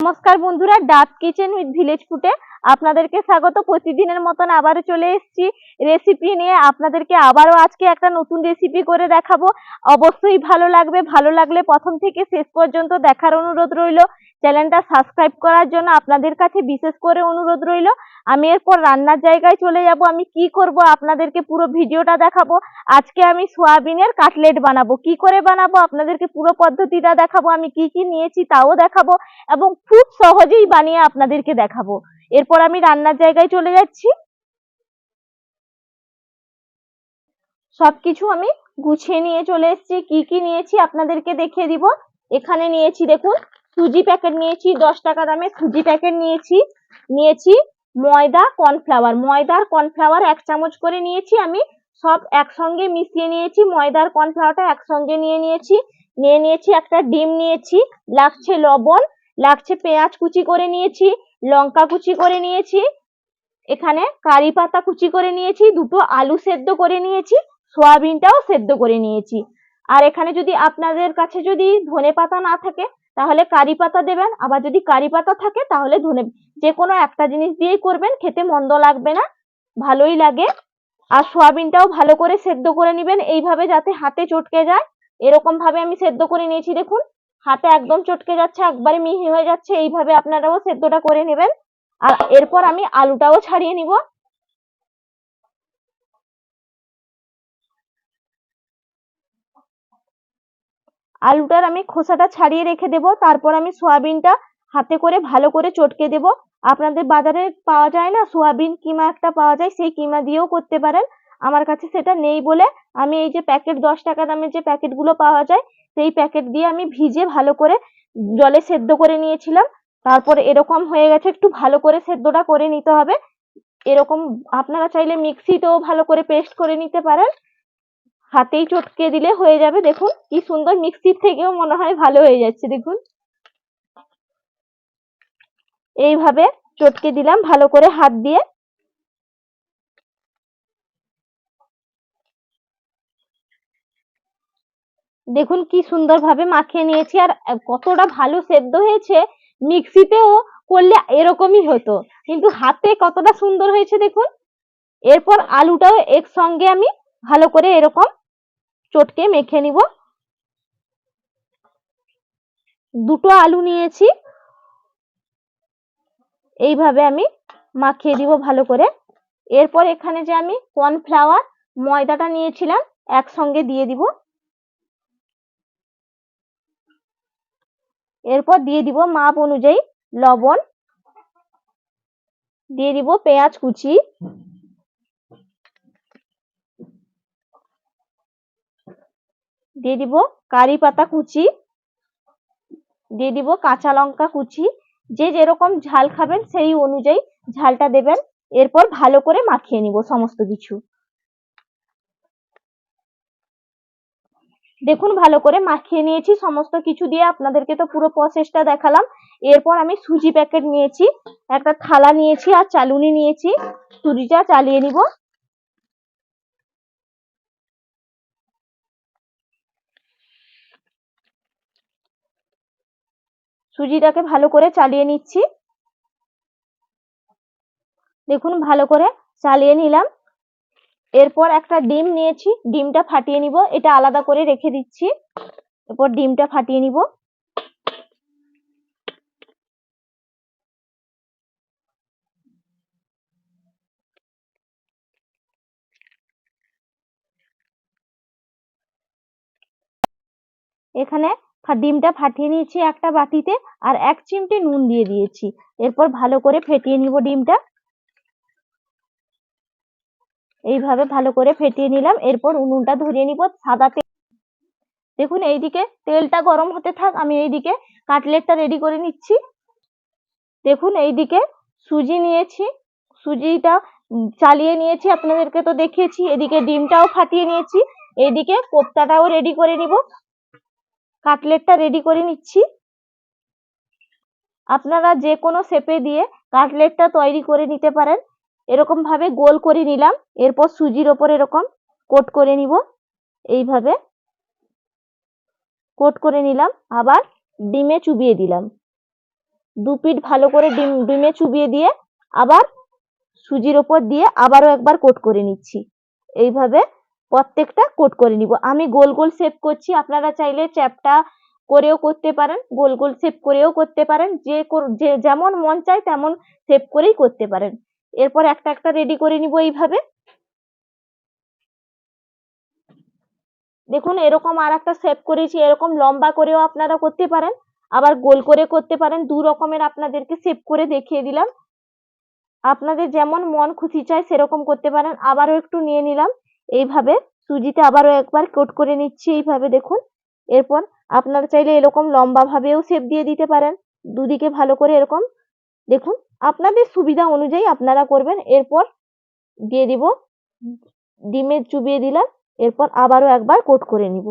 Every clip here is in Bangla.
নমস্কার বন্ধুরা, ডাব কিচেন উইথ ভিলেজ ফুটে আপনাদেরকে স্বাগত। প্রতিদিনের মতন আবারও চলে এসেছি রেসিপি নিয়ে। আপনাদেরকে আবারও আজকে একটা নতুন রেসিপি করে দেখাবো। অবশ্যই ভালো লাগবে, ভালো লাগলে প্রথম থেকে শেষ পর্যন্ত দেখার অনুরোধ রইল। চ্যানেলটা সাবস্ক্রাইব করার জন্য আপনাদের কাছে বিশেষ করে অনুরোধ রইল। আমি এরপর রান্নার জায়গায় চলে যাব, আমি কি করব আপনাদেরকে পুরো ভিডিওটা দেখাবো। আজকে আমি সোয়াবিনের কাটলেট বানাবো। কি করে বানাবো? আপনাদেরকে পুরো পদ্ধতিটা দেখাবো। আমি কি কি নিয়েছি তাও দেখাবো এবং খুব সহজেই বানিয়ে আপনাদেরকে দেখাবো। এরপর আমি রান্নার জায়গায় চলে যাচ্ছি। সবকিছু আমি গুছিয়ে নিয়ে চলে এসেছি। কি কি নিয়েছি আপনাদেরকে দেখিয়ে দিব। এখানে নিয়েছি দেখুন, সুজি প্যাকেট নিয়েছি, দশ টাকা দামে সুজি প্যাকেট নিয়েছি। নিয়েছি ময়দা কর্নফ্লাওয়ার ময়দার কর্নফ্লাওয়ার এক চামচ করে নিয়েছি আমি। সব একসঙ্গে মিশিয়ে নিয়েছি। ময়দার কর্নফ্লাওয়ারটা একসঙ্গে নিয়ে নিয়েছি। নিয়ে নিয়েছি একটা ডিম নিয়েছি। লাগছে লবণ, লাগছে পেঁয়াজ কুচি করে নিয়েছি, লঙ্কা কুচি করে নিয়েছি, এখানে কারি পাতা কুচি করে নিয়েছি, দুটো আলু সেদ্ধ করে নিয়েছি, সোয়াবিনটাও সেদ্ধ করে নিয়েছি। আর এখানে যদি আপনাদের কাছে যদি ধনে পাতা না থাকে তাহলে কারি পাতা দেবেন, আবার যদি কারি পাতা থাকে তাহলে ধনে যে কোনো একটা জিনিস দিয়েই করবেন, খেতে মন্দ লাগবে না, ভালোই লাগে। আর সোয়াবিনটাও ভালো করে সেদ্ধ করে নেবেন, এইভাবে যাতে হাতে চটকে যায়। এরকম ভাবে আমি সেদ্ধ করে নিয়েছি, দেখুন, হাতে একদম চটকে যাচ্ছে, একবারে মিহি হয়ে যাচ্ছে, এইভাবে আপনারাও সেদ্ধটা করে নেবেন। আর এরপর আমি আলুটাও ছাড়িয়ে নিব। আলুটার আমি খোসাটা ছাড়িয়ে রেখে দেব, তারপর আমি সোয়াবিনটা হাতে করে ভালো করে চটকে দেব। আপনাদের বাজারে পাওয়া যায় না? সোয়াবিন কিমা একটা পাওয়া যায়, সেই কিমা দিয়েও করতে পারেন। আমার কাছে সেটা নেই বলে আমি এই যে প্যাকেট দশ টাকা দামের যে প্যাকেটগুলো পাওয়া যায়, সেই প্যাকেট দিয়ে আমি ভিজে ভালো করে জলে সেদ্ধ করে নিয়েছিলাম। তারপর এরকম হয়ে গেছে, একটু ভালো করে সেদ্ধটা করে নিতে হবে। এরকম আপনারা চাইলে মিক্সিতেও ভালো করে পেস্ট করে নিতে পারেন। হাতেই চটকে দিলে হয়ে যাবে। দেখুন, কি সুন্দর মিক্সির থেকেও মনে হয় ভালো হয়ে যাচ্ছে, দেখুন। এইভাবে চটকে দিলাম, ভালো করে হাত দিয়ে। দেখুন, কি সুন্দরভাবে মাখিয়ে নিয়েছি, আর কতটা ভালো সেদ্ধ হয়েছে। মিক্সিতেও করলে এরকমই হতো, কিন্তু হাতে কতটা সুন্দর হয়েছে, দেখুন। এরপর আলুটাও একসঙ্গে আমি ভালো করে এরকম চটকে মেখে নিব। দুটো আলু নিয়েছি। এইভাবে আমি মাখিয়ে দিব ভালো করে। এরপর এখানে যে আমি কর্নফ্লাওয়ার, ময়দাটা নিয়েছিলাম, একসঙ্গে দিয়ে দিব। এরপর দিয়ে দিব মাপ অনুযায়ী লবণ। দিয়ে দিব পেঁয়াজ কুচি। দিয়ে দিব কারি পাতা কুচি, দিয়ে দিব কাঁচা লঙ্কা কুচি। যে যেরকম ঝাল খাবেন সেই অনুযায়ী ঝালটা দেবেন। এরপর ভালো করে মাখিয়ে নিব সমস্ত কিছু। দেখুন, ভালো করে মাখিয়ে নিয়েছি, সমস্ত কিছু দিয়ে আপনাদেরকে তো পুরো প্রসেসটা দেখালাম। এরপর আমি সুজি প্যাকেট নিয়েছি, একটা থালা নিয়েছি আর চালুনি নিয়েছি। সুজিটা চালিয়ে নিব। সুজিটাকে ভালো করে চালিয়ে নিচ্ছি। দেখুন, ভালো করে চালিয়ে নিলাম। এরপর একটা ডিম নিয়েছি, ডিমটা ফাটিয়ে নিব। এটা আলাদা করে রেখে দিচ্ছি। এরপর ডিমটা ফাটিয়ে নিব। এখানে ডিমটা ফাটিয়ে নিয়েছি একটা বাটিতে আর এক চিমটে নুন দিয়ে দিয়েছি। এরপর ভালো করে ফেটিয়ে নিব ডিমটা। এইভাবে ভালো করে ফেটিয়ে নিলাম। এরপর উনুনটা ধরিয়ে নিব সাদা তেল। দেখুন, এইদিকে তেলটা গরম হতে থাক, আমি এইদিকে কাটলেটটা রেডি করে নিচ্ছি। দেখুন, এইদিকে সুজি নিয়েছি। সুজিটা চালিয়ে নিয়েছি, আপনাদেরকে তো দেখিয়েছি। এদিকে ডিমটাও ফাটিয়ে নিয়েছি। এইদিকে কোপ্তাটাও রেডি করে নিব। কাটলেটটা রেডি করে নিচ্ছি। আপনারা যে কোনো শেপে দিয়ে কাটলেটটা তৈরি করে নিতে পারেন। এরকম ভাবে গোল করে নিলাম, এরপর সুজির ওপর এরকম কোট করে নিব। এইভাবে কোট করে নিলাম, আবার ডিমে চুবিয়ে দিলাম। দু পিঠ ভালো করে ডিম, ডিমে চুবিয়ে দিয়ে আবার সুজির ওপর দিয়ে আবারও একবার কোট করে নিচ্ছি। এইভাবে প্রত্যেকটা কোট করে নিব। আমি গোল গোল শেপ করছি, আপনারা চাইলে চ্যাপটা করেও করতে পারেন, গোল গোল শেপ করেও করতে পারেন, যে যে যেমন মন চায় তেমন শেপ করেই করতে পারেন। এরপর একটা একটা রেডি করে নিব এইভাবে। দেখুন, এরকম আর একটা শেপ করেছি, এরকম লম্বা করেও আপনারা করতে পারেন, আবার গোল করে করতে পারেন, দু রকমের আপনাদেরকে শেপ করে দেখিয়ে দিলাম। আপনাদের যেমন মন খুশি চায় সেরকম করতে পারেন, আবারও একটু নিয়ে নিলাম। এইভাবে সুজিতে আবারও একবার কোট করে নিচ্ছি এইভাবে দেখুন। এরপর আপনারা চাইলে এরকম লম্বাভাবেও শেপ দিয়ে দিতে পারেন। দুদিকে ভালো করে এরকম দেখুন, আপনাদের সুবিধা অনুযায়ী আপনারা করবেন। এরপর দিয়ে দিব ডিমে চুবিয়ে দিলাম, এরপর আবারও একবার কোট করে নিব।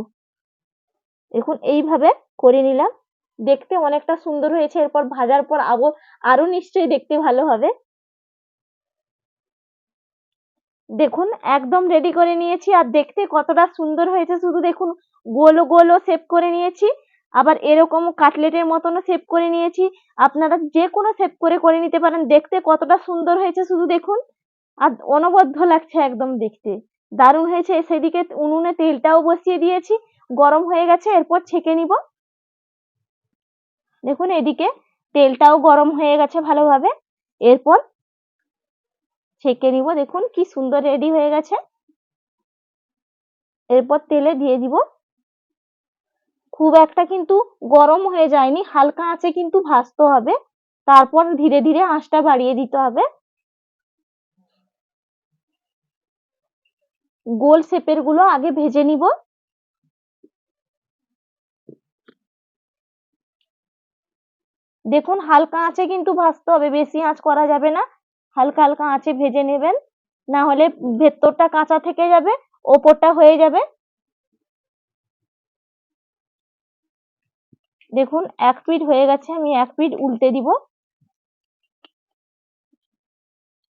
দেখুন, এইভাবে করে নিলাম। দেখতে অনেকটা সুন্দর হয়েছে। এরপর ভাজার পর আবো, আরও নিশ্চয়ই দেখতে ভালো হবে। দেখুন, একদম রেডি করে নিয়েছি আর দেখতে কতটা সুন্দর হয়েছে। শুধু দেখুন গোল গোলও শেপ করে নিয়েছি। আবার এরকম কাটলেটের মতনও শেপ করে নিয়েছি। আপনারা যে কোনো শেপ করে করে নিতে পারেন। দেখতে কতটা সুন্দর হয়েছে শুধু দেখুন। আর অনবদ্য লাগছে একদম দেখতে। দারুণ হয়েছে। সেদিকে উনুনে তেলটাও বসিয়ে দিয়েছি। গরম হয়ে গেছে, এরপর ছেঁকে নিব। দেখুন, এদিকে তেলটাও গরম হয়ে গেছে ভালোভাবে। এরপর ছেঁকে নিব, দেখুন কি সুন্দর রেডি হয়ে গেছে। এরপর তেলে দিয়ে দিব। খুব একটা কিন্তু গরম হয়ে যায়নি, হালকা আঁচে কিন্তু ভাজতে হবে। তারপর ধীরে ধীরে আঁচটা বাড়িয়ে দিতে হবে। গোল শেপেরগুলো আগে ভেজে নিব। দেখুন হালকা আঁচে কিন্তু ভাজতে হবে, বেশি আঁচ করা যাবে না। হালকা হালকা আঁচে ভেজে নেবেন। না হলে ভেতরটা কাঁচা থেকে যাবে, ওপরটা হয়ে যাবে। দেখুন, এক পিঠ হয়ে গেছে, আমি এক পিঠ উল্টে দিব।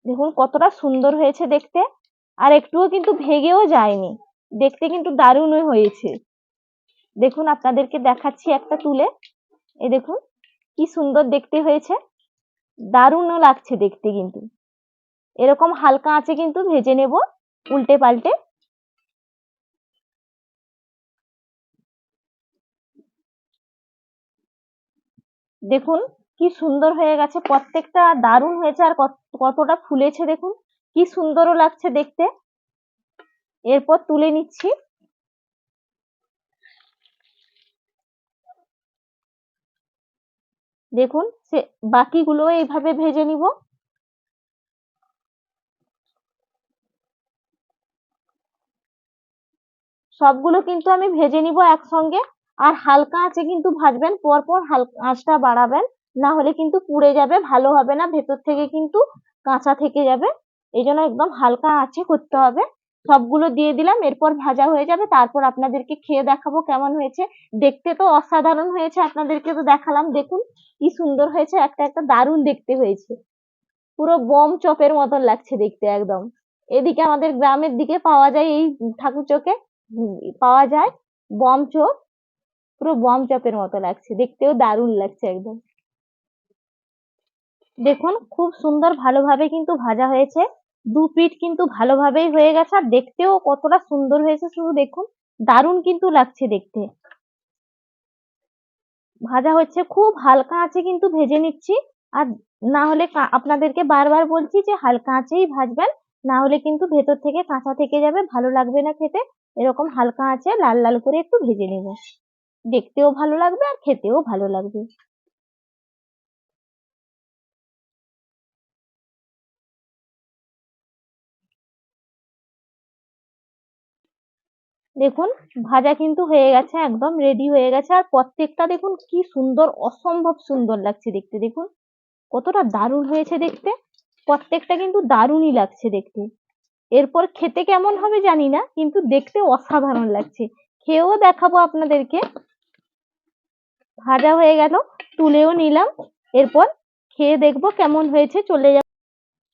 দেখুন, কতটা সুন্দর হয়েছে দেখতে। আর একটুও কিন্তু ভেঙেও যায়নি। দেখতে কিন্তু দারুণ হয়েছে। দেখুন, আপনাদেরকে দেখাচ্ছি একটা তুলে। এই দেখুন, কি সুন্দর দেখতে হয়েছে। দারুণও লাগছে দেখতে কিন্তু। এরকম হালকা আঁচে কিন্তু ভেজে নেব উল্টে পাল্টে। দেখুন কি সুন্দর হয়ে গেছে, প্রত্যেকটা দারুণ হয়েছে আর কত- কতটা ফুলেছে দেখুন, কি সুন্দরও লাগছে দেখতে। এরপর তুলে নিচ্ছি। দেখুন, সে বাকিগুলো এইভাবে ভেজে নিব। সবগুলো কিন্তু আমি ভেজে নিব একসঙ্গে। আর হালকা আঁচে কিন্তু ভাজবেন, পরপর হালকা আঁচটা বাড়াবেন। না হলে কিন্তু পুড়ে যাবে, ভালো হবে না, ভেতর থেকে কিন্তু কাঁচা থেকে যাবে। এই জন্য একদম হালকা আঁচে করতে হবে। সবগুলো দিয়ে দিলাম, এরপর ভাজা হয়ে যাবে। তারপর আপনাদেরকে খেয়ে দেখাবো কেমন হয়েছে। দেখতে তো অসাধারণ হয়েছে আপনাদেরকে তো দেখালাম। দেখুন, কি সুন্দর হয়েছে। একটা একটা দারুণ দেখতে হয়েছে। পুরো বম চপের মতন লাগছে দেখতে একদম। এদিকে আমাদের গ্রামের দিকে পাওয়া যায় এই ঠাকুর চোখে পাওয়া যায় বম চপ। পুরো বম চপের মতো লাগছে। দেখতেও দারুণ লাগছে একদম। দেখুন, খুব সুন্দর ভালোভাবে কিন্তু ভাজা হয়েছে। দু পিঠ কিন্তু ভালোভাবেই হয়ে গেছে, আর দেখতেও কতটা সুন্দর হয়েছে, শুধু দেখুন, দারুণ কিন্তু লাগছে দেখতে। ভাজা হচ্ছে খুব হালকা আঁচে কিন্তু ভেজে নিচ্ছি, আর না হলে আপনাদেরকে বারবার বলছি যে হালকা আঁচেই ভাজবেন, না হলে কিন্তু ভেতর থেকে কাঁচা থেকে যাবে, ভালো লাগবে না খেতে, এরকম হালকা আঁচে লাল লাল করে একটু ভেজে নেব। দেখতেও ভালো লাগবে আর খেতেও ভালো লাগবে। দেখুন, ভাজা কিন্তু হয়ে গেছে একদম রেডি হয়ে গেছে। আর প্রত্যেকটা দেখুন কি সুন্দর, অসম্ভব সুন্দর লাগছে দেখতে। দেখুন, কতটা দারুণ হয়েছে দেখতে। প্রত্যেকটা কিন্তু দারুণই লাগছে দেখতে। এরপর খেতে কেমন হবে জানি না, কিন্তু দেখতে অসাধারণ লাগছে। খেয়েও দেখাবো আপনাদেরকে। ভাজা হয়ে গেল, তুলেও নিলাম। এরপর খেয়ে দেখব কেমন হয়েছে, চলে যাব।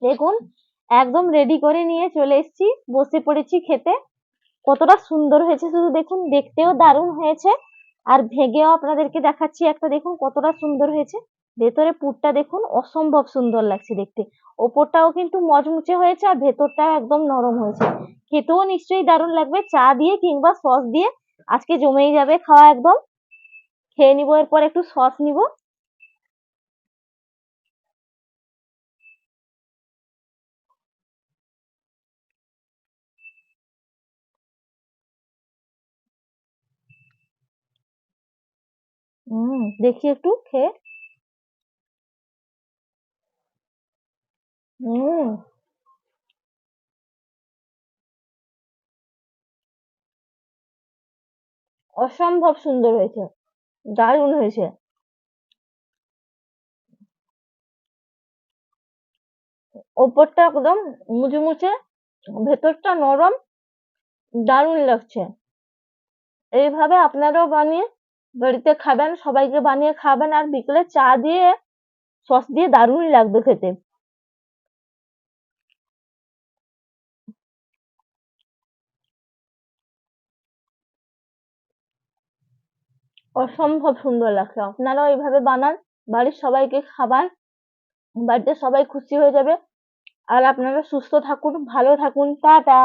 দেখুন, একদম রেডি করে নিয়ে চলে এসেছি। বসে পড়েছি খেতে। কতটা সুন্দর হয়েছে, শুধু দেখুন, দেখতেও দারুণ হয়েছে। আর ভেঙেও আপনাদেরকে দেখাচ্ছি একটা, দেখুন, কতটা সুন্দর হয়েছে। ভেতরে পুরটা দেখুন, অসম্ভব সুন্দর লাগছে দেখতে। ওপরটাও কিন্তু মচমুচে হয়েছে আর ভেতরটাও একদম নরম হয়েছে। খেতেও নিশ্চয়ই দারুণ লাগবে, চা দিয়ে কিংবা সস দিয়ে। আজকে জমেই যাবে খাওয়া একদম। খেয়ে নিবো, এরপর একটু সস নিব। হুম, দেখি একটু, খেয়ে। হুম। অসম্ভব সুন্দর হয়েছে, দারুণ হয়েছে। ওপরটা একদম মুচমুচে, ভেতরটা নরম, দারুণ লাগছে। এইভাবে আপনারাও বানিয়ে বাড়িতে খাবেন, সবাইকে বানিয়ে খাবেন আর বিকেলে চা দিয়ে, সস দিয়ে দারুণ লাগবে খেতে। অসম্ভব সুন্দর লাগছে। আপনারাও এইভাবে বানান, বাড়ির সবাইকে খাবার, বাড়িতে সবাই খুশি হয়ে যাবে। আর আপনারা সুস্থ থাকুন, ভালো থাকুন, টাটা!